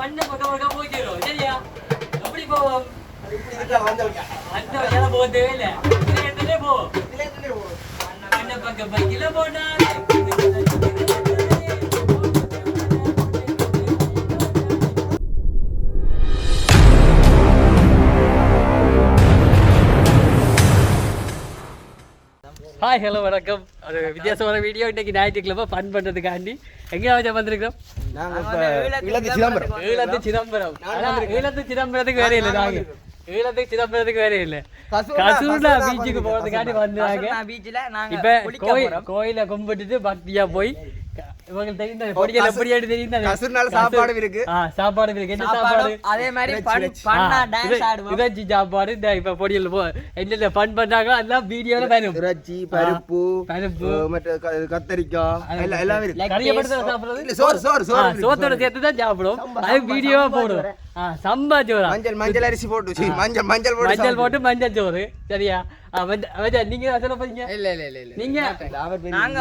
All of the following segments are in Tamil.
பண்ண பக்கம் பக்கம் போய்க்கிறோம் சரியா? எப்படி போவோம். அந்த வழியால போகவே இல்லை. இதுல போ. பண்ண பக்கம் பைக்கில போனா ஹாய் ஹலோ வணக்கம். ஒரு வித்தியாசமான வீடியோ இன்னைக்கு ஞாயிற்றுக்கிழமை ஃபன் பண்ணுறதுக்காண்டி எங்கே வச்சா வந்திருக்கிறோம் இலக்கு சிதம்பரம். ஈழத்து சிதம்பரம். ஈழத்து சிதம்பரத்துக்கு வேற இல்லை நாங்க. ஈழத்துக்கு சிதம்பரத்துக்கு வேற இல்லை. கசூர்னா பீச்சுக்கு வந்தாங்க இப்ப கோயில். கோயில கும்பிட்டுட்டு பக்தியா போய் இருக்கு. இருக்கு. என்ன சாப்பாடு. அதே மாதிரி. இறைச்சி சாப்பாடு. இந்த இப்ப போ. என்னென்ன ஃபன் பண்றாங்களோ அதெல்லாம் வீடியோல வரும். இறைச்சி பருப்பு பருப்பு. மற்ற கத்தரிக்காய் எல்லாம் எல்லாமே இருக்கு. கறியை piece. மட்டும் தான் சாப்பிடுறது? இல்ல, சோறு சோறு ஆ, சோறு இருக்கு, சோத்தோட சோறு. சேர்த்து தான் சாப்பிடுவோம். அது வீடியோவா போடுவோம். சம்பா சோறா. மஞ்சள் மஞ்சள் அரிசி போட்டு மஞ்சள் மஞ்சள் மஞ்சள் சாப்பிடு. போட்டு மஞ்சள் சோறு. சரியா? நீங்க சொல்ல போறீங்க இல்ல இல்ல இல்ல இல்ல. நீங்க.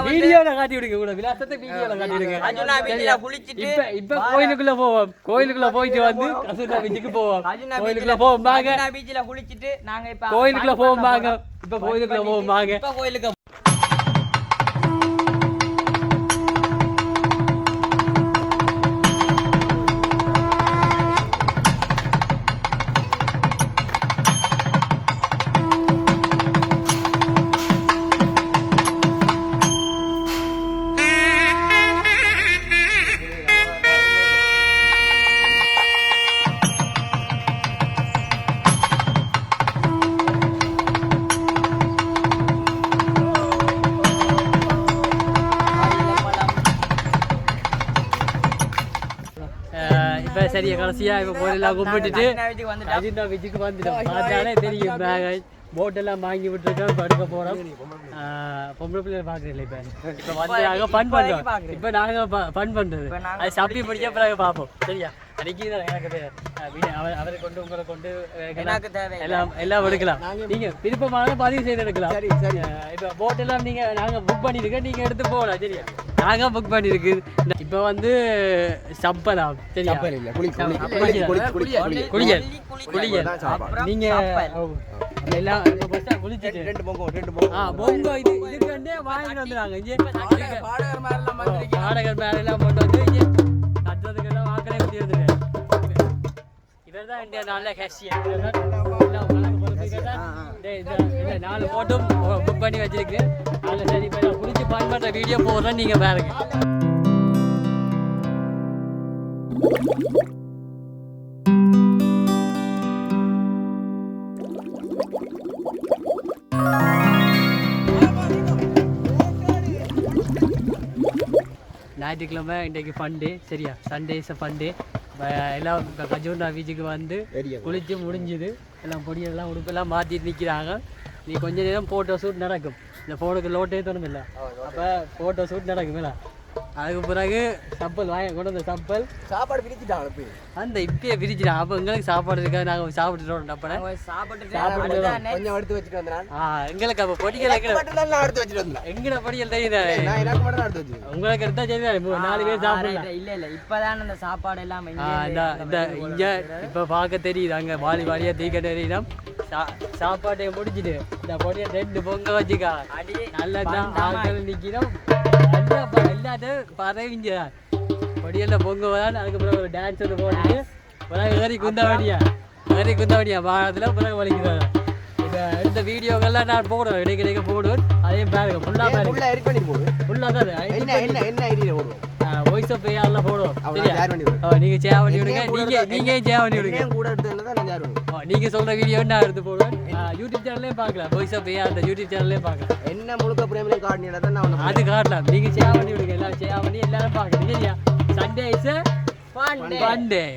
வீடியோல காட்டி விடுங்க கூட. விலாசத்தை வீடியோல காட்டி விடுங்க இப்ப இப்ப கோயிலுக்குள்ள போவோம். கோயிலுக்குள்ள போயிட்டு வந்து பீச்சுக்கு போவோம். கோயிலுக்குள்ள போவோம் வாங்க. பீச்ல குளிச்சிட்டு நாங்க இப்ப கோயிலுக்குள்ள போவோம் வாங்க. இப்ப கோயிலுக்குள்ள போவோம் வாங்க. இப்ப கோயிலுக்கு சரியா கடைசியா. இப்ப கோயிலெல்லாம் கும்பிட்டுட்டு. அஜிந்தா பீச்சுக்கு வந்துட்டோம் பார்த்தாலே தெரியும். பேக் போட் எல்லாம் வாங்கி விட்டுருக்கோம் படுக்க போறோம். அஹ் பொம்பளை பிள்ளைய பாக்குறீங்களா இப்ப? இப்ப வந்து நாங்க ஃபன் பாக்குறேன். இப்ப நாங்க ஃபன் இப்ப நாங்க அது சப்பி பிடிச்ச பிறகு பார்ப்போம். சரியா? அன்னைக்கு தான் எனக்கு அவரை கொண்டு உங்களை கொண்டு. எல்லாம் எல்லாம் எடுக்கலாம். நீங்க விருப்பமான பதிவு செய்து எடுக்கலாம். சரி சரி. இப்ப போட் எல்லாம் நீங்க நாங்க புக் பண்ணிருக்கோம். நீங்க எடுத்து போகலாம். சரியா? நாங்க புக் பண்ணிருக்கு இப்ப வந்து சப்பல் இல்ல, குளி, குளி, சப்பல். குளி, குளிக்க. குளி, எல்லாம் ரெண்டு பொங்கம் ரெண்டு பொங்கம் ஆ பொங்கோ இது இதுக்கு வந்து வாங்கிட்டு வந்துறாங்க இங்க பாடகர் மாதிரி எல்லாம் ஓ, பாடகர் மேல எல்லாம் போட்டு வந்து இங்க கட்டுறதுக்கு எல்லாம் வாக்கனே குத்தி வந்துருக்கேன் இவர் தான் இந்தியா நல்ல கேஷியர் நாலு போட்டும் புக் பண்ணி வச்சிருக்கு. அதில் சரி இப்போ நான் குளிச்சு பான் பண்ணுற வீடியோ போடுறேன் நீங்கள் பாருங்க. ஞாயிற்றுக்கிழமை இன்றைக்கு ஃபண்டே சரியா? சண்டே இஸ் ஃபண்டே எல்லாம் கஜூர்னா பீச்சுக்கு வந்து. குளிச்சு முடிஞ்சுது. எல்லாம் பொடியெல்லாம் உடுப்பெல்லாம் மாற்றிட்டு நிற்கிறாங்க நீ கொஞ்ச நேரம் ஃபோட்டோ ஷூட் நடக்கும். இந்த ஃபோனுக்கு லோட்டே தோணுமில்ல அப்போ ஃபோட்டோ ஷூட் நடக்குமில்ல அதுக்கு பிறகு சப்பல் வாங்க கொண்டு வந்த சப்பல். சாப்பாடு பிரிச்சுட்டாங்க. அந்த இப்பயே பிரிச்சுட்டேன் அப்போ எங்களுக்கு சாப்பாடு இருக்காது. நாங்கள் சாப்பிட்டுட்டோம் சாப்பிட்டுட்டு அடுத்த next கொஞ்சம் எடுத்து வச்சுட்டு வந்தேன் ஆ எங்களுக்கு அப்போ தான் நான் எடுத்து வச்சுட்டு வந்தேன். எங்கட பொடிகள் தெரியுதா? நான் எனக்கு மட்டும் தான் எடுத்து வச்சுருக்கேன். உங்களுக்கு எடுத்தா சரி நாலு பேர் சாப்பிடலாம். இல்ல இல்ல இப்பதான் அந்த சாப்பாடு எல்லாம் இந்த இந்த இங்க இப்ப பார்க்க தெரியுது. அங்க வாலி வாலியா தீக்க தெரியுதா? சாப்பாட்டை முடிச்சிட்டு இந்த பொடியை ரெண்டு பொங்க வச்சுக்கா. அடி நல்லதான் ஆட்கள் நிக்கிறோம். நல்லா ப- எல்லாத்தையும் பரவிஞ்சா பொடியில பொங்க தான் அதுக்கப்புறம் ஒரு டான்ஸ் ஒன்று போட்டு பிறகு ஏறி குந்தாவடியா ஏறி குந்தாவடியா வாரத்தில் பிறகு வலிக்கிறாங்க இந்த வீடியோக்கெல்லாம் நான் போடுவேன். இடைக்க இடைக்க போடுவேன். அதையும் பாருங்க. ஃபுல்லாக பாருங்க. ஃபுல்லா எடிட் பண்ணி போடு. ஃபுல்லாக தான் என்ன என்ன என்ன ஐடியா போடுவோம்? வாய்ஸ் ஆஃப் நீங்க பண்ணி விடுங்க. நீங்க நீங்க ஷேர் பண்ணி விடுங்க. கூட எடுத்ததுல நீங்க சொல்ற வீடியோ நான் எடுத்து போடுவேன்? யூடியூப் சேனல்லே பார்க்கலாம். வாய்ஸ் ஆஃப் ஏஆர் அந்த யூடியூப் சேனல்லே பார்க்கலாம். என்ன முழுக்க பிரேமிலையும் காட்டினா தான் நான் உன்னை அது காட்டலாம். நீங்க பண்ணி விடுங்க. எல்லாம் பண்ணி எல்லாரும் சரியா சண்டே இஸ் day.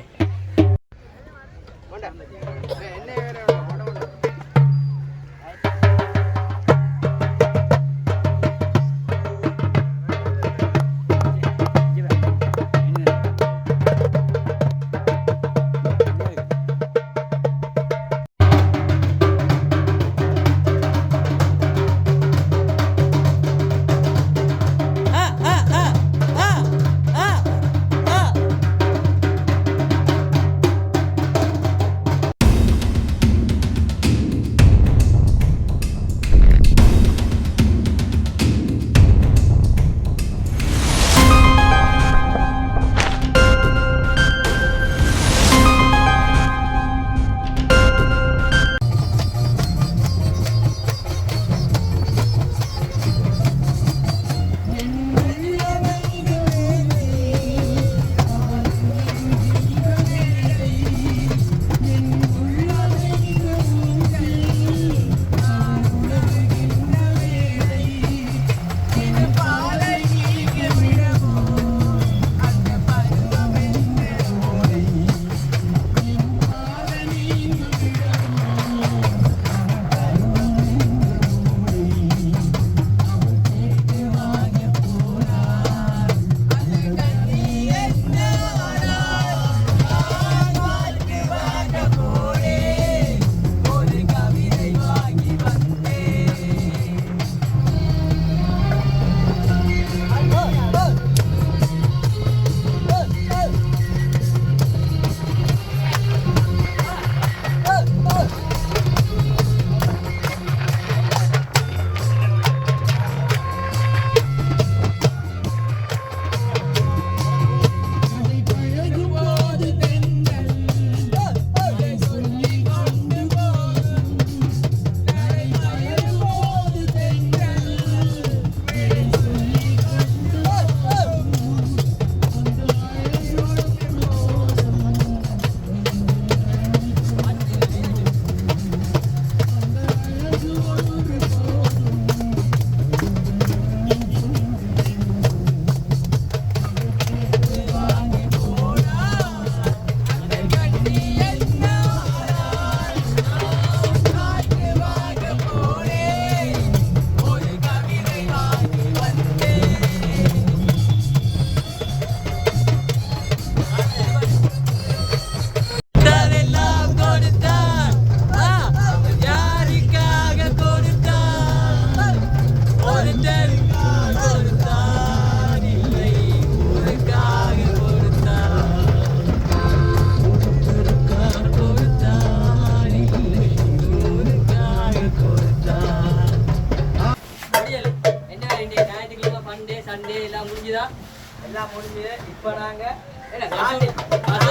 பண்ணாங்க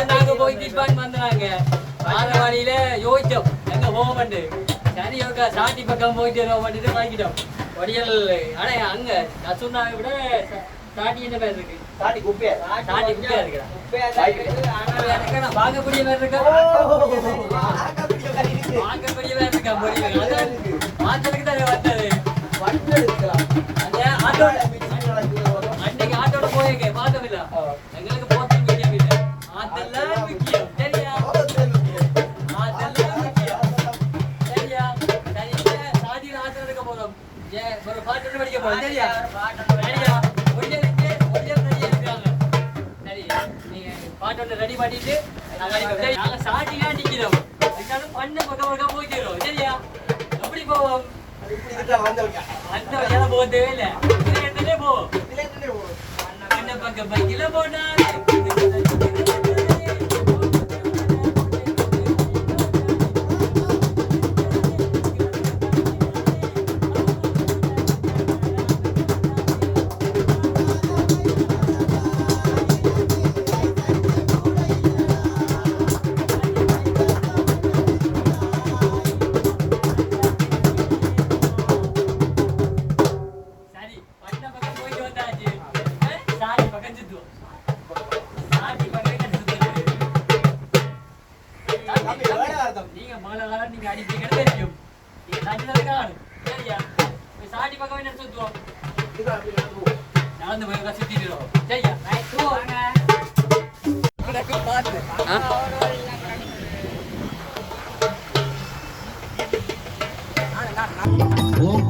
நாங்க போய் தீர்ப்பான் வந்தாங்க பாரவாணியில யோசிச்சோம். எங்க போகமெண்டு சரி யோகா சாட்டி பக்கம் போயிட்டு ரோமெண்டு வாங்கிட்டோம் ஒடியல் ஆனா அங்க நசுனாவை விட சாட்டி என்ன பேர் இருக்கு? சாட்டி குப்பையா? சாட்டி குப்பையா இருக்கிறா குப்பையா பார்க்கக்கூடிய பேர் இருக்கா? வழிபாட்டிட்டு நாங்க சாட்டியா நிக்கிறோம் இருந்தாலும் பண்ண பக்கம் பக்கம் போய்க்கிறோம் சரியா எப்படி போவோம் அந்த வழியால போகவே இல்லை போவோம் பண்ண பக்கம் பைக்கில போனா பகவானர் சுத்துவோம்? நடந்து போய் சுத்திட்டு சரியா? ஓம்